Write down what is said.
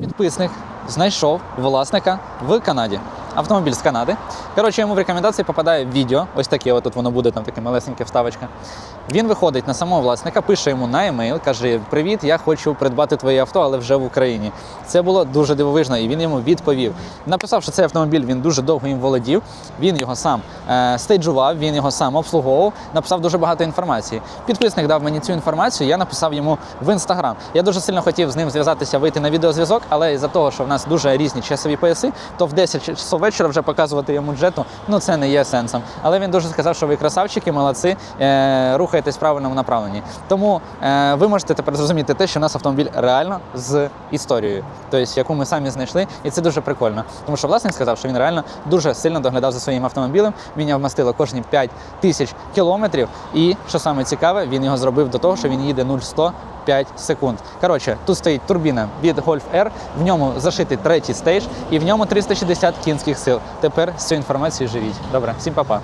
Підписник знайшов власника в Канаді. Автомобіль з Канади. Коротше, йому в рекомендації попадає відео. Ось таке, от тут воно буде, там таке малесеньке вставочка. Він виходить на самого власника, пише йому на емейл, каже: Привіт, я хочу придбати твоє авто, але вже в Україні. Це було дуже дивовижно, і він йому відповів. Написав, що цей автомобіль він дуже довго їм володів. Він його сам е, стейджував, він його сам обслуговував, написав дуже багато інформації. Підписник дав мені цю інформацію, я написав йому в інстаграм. Я дуже сильно хотів з ним зв'язатися, вийти на відеозв'язок, але із-за того, що в нас дуже різні часові пояси, то в 10 часов вечора вже показувати йому джету, ну це не є сенсом. Але він дуже сказав, що ви красавчики, молодці, е, рухаєтесь в правильному направленні. Тому е, ви можете тепер зрозуміти те, що у нас автомобіль реально з історією, тобто яку ми самі знайшли, і це дуже прикольно. Тому що власник сказав, що він реально дуже сильно доглядав за своїм автомобілем. Його вмастило кожні 5 тисяч кілометрів. І що саме цікаве, він його зробив до того, що він їде 0-100 5 секунд. Коротше, тут стоїть турбіна від Golf R, в ньому зашитий третій стейдж і в ньому 360 кінських сил. Тепер з цією інформацією живіть. Добре, всім па-па.